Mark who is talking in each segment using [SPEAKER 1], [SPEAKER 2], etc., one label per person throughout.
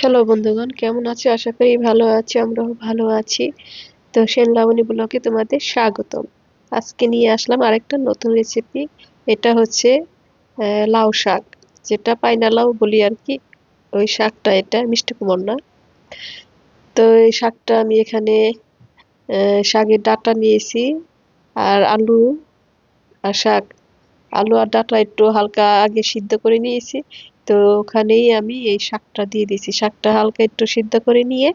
[SPEAKER 1] Hello বন্ধুগণ, কেমন আছো? আশা করি ভালো আছি, আমরাও ভালো আছি। তো সেন লাবণী ব্লগে তোমাদের স্বাগতম। আজকে নিয়ে আসলাম আরেকটা নতুন রেসিপি এটা হচ্ছে লাউ শাক। যেটা পাইনা লাউ বলি আর কি, ওই শাকটা এটা, মিষ্টি কুমড় না। তো এই শাকটা আমি এখানে শাকের ডাটা নিয়েছি, আর আলু আর শাক। আলু আর ডাটা একটু হালকা আগে সিদ্ধ করে নিয়েছি। তো ওখানেই আমি এই শাকটা দিয়ে দিয়েছি। শাকটা হালকা একটু সিদ্ধ করে নিয়ে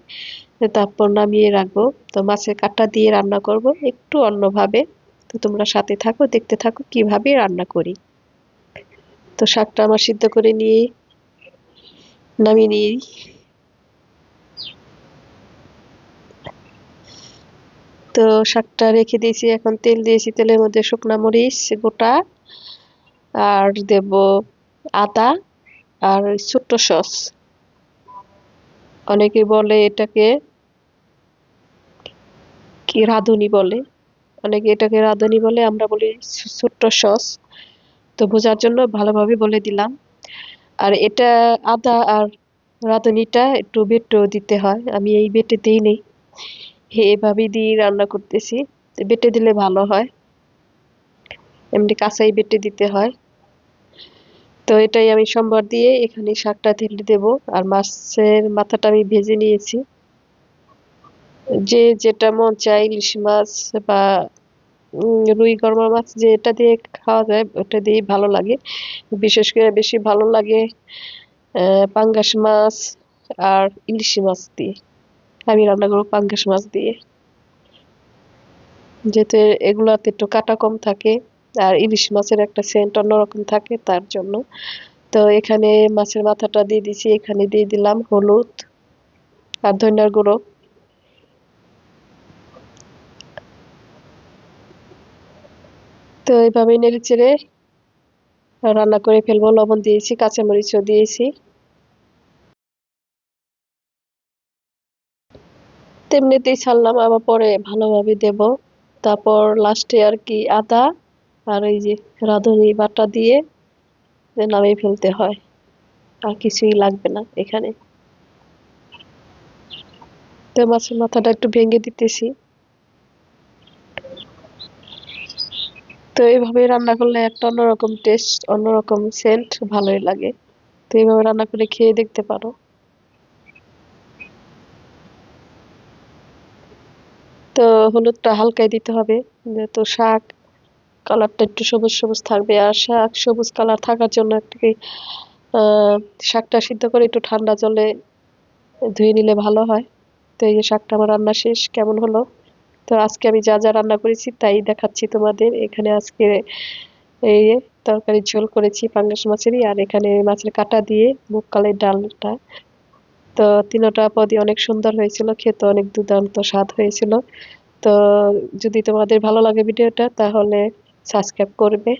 [SPEAKER 1] তারপর নামিয়ে রাখব। তো মাছের কাটা দিয়ে রান্না করব একটু অন্যভাবে। তো তোমরা সাথে থাকো, দেখতে থাকো কীভাবে রান্না করি। তো শাকটা আমার সিদ্ধ করে নিয়ে নামিয়ে নিই। তো শাকটা রেখে দিয়েছি, এখন তেল দিয়েছি। তেলের মধ্যে শুকনা মরিচ গোটা আর দেব আদা। আর ছোট্ট সস। অনেকে বলে এটাকে কি রাঁধুনি বলে? অনেকে এটাকে রাঁধুনি বলে, আমরা বলি ছোট্ট সস। তো বোঝার জন্য ভালোভাবে বলে দিলাম। আর এটা আদা আর রাঁধুনিটা একটু বেটেও দিতে হয়। আমি এই বেটে দিই নেই এভাবেই দিয়ে রান্না করতেছি। বেটে দিলে ভালো হয়। এমনি কাঁচাই বেটে দিতে হয়। তো এটাই আমি সম্বার দিয়ে এখানে শাকটা ঢেলে দেব আর মাছের মাথাটা আমি ভেজে নিয়েছি। যে যেটা মন চায় ইলিশ মাছ বা রুই, গরমা মাছ যে এটা দিয়ে খাওয়া যায় ওটা দিয়েই ভালো লাগে। বিশেষ করে বেশি ভালো লাগে পাঙ্গাস মাছ আর ইলিশ মাছ দিয়ে। আমি রান্না করব পাঙ্গাস মাছ দিয়ে। যেহেতু এগুলাতে একটু কাটা কম থাকে আর ইলিশ মাছের একটা সেন্ট অন্যরকম থাকে তার জন্য। তো এখানে মাছের মাথাটা দিয়ে দিছি, এখানে দিয়ে দিলাম হলুদ আর ধনিয়ার গুঁড়ো। তো এইভাবে নেড়ে চেড়ে রান্না করে ফেলব। লবণ দিয়েছি, কাঁচামরিচও দিয়েছি। তেমনিতেই ছাড়লাম, আবার পরে ভালোভাবে দেব। তারপর লাস্টে আর কি আদা আর ওই যে রাঁধুনি বাটা দিয়ে নামিয়ে ফেলতে হয়। আর কিছুই লাগবে না এখানে। তো মাছের মাথাটা একটু ভেঙে দিতেছি। তো এইভাবে রান্না করলে একটা অন্যরকম টেস্ট অন্যরকম সেন্ট ভালোই লাগে। তো এইভাবে রান্না করে খেয়ে দেখতে পারো। তো হলুদটা হালকাই দিতে হবে। যেহেতু শাক কালারটা একটু সবুজ সবুজ থাকবে আর শাক সবুজ কালার থাকার জন্য একটু শাকটা সিদ্ধ করে একটু ঠান্ডা জলে ধুয়ে নিলে ভালো হয়। তো এই যে শাকটা আমার রান্না শেষ, কেমন হলো? তো আজকে আমি যা যা রান্না করেছি তাই দেখাচ্ছি তোমাদের। এখানে আজকে এই তরকারি ঝোল করেছি পাঙ্গাস মাছেরই আর এখানে মাছের কাটা দিয়ে মুগ কালের ডালটা। তো তিনোটা পদই অনেক সুন্দর হয়েছিল, খেতে অনেক দুর্দান্ত স্বাদ হয়েছিল। তো যদি তোমাদের ভালো লাগে ভিডিওটা তাহলে সাবস্ক্রাইব করবে।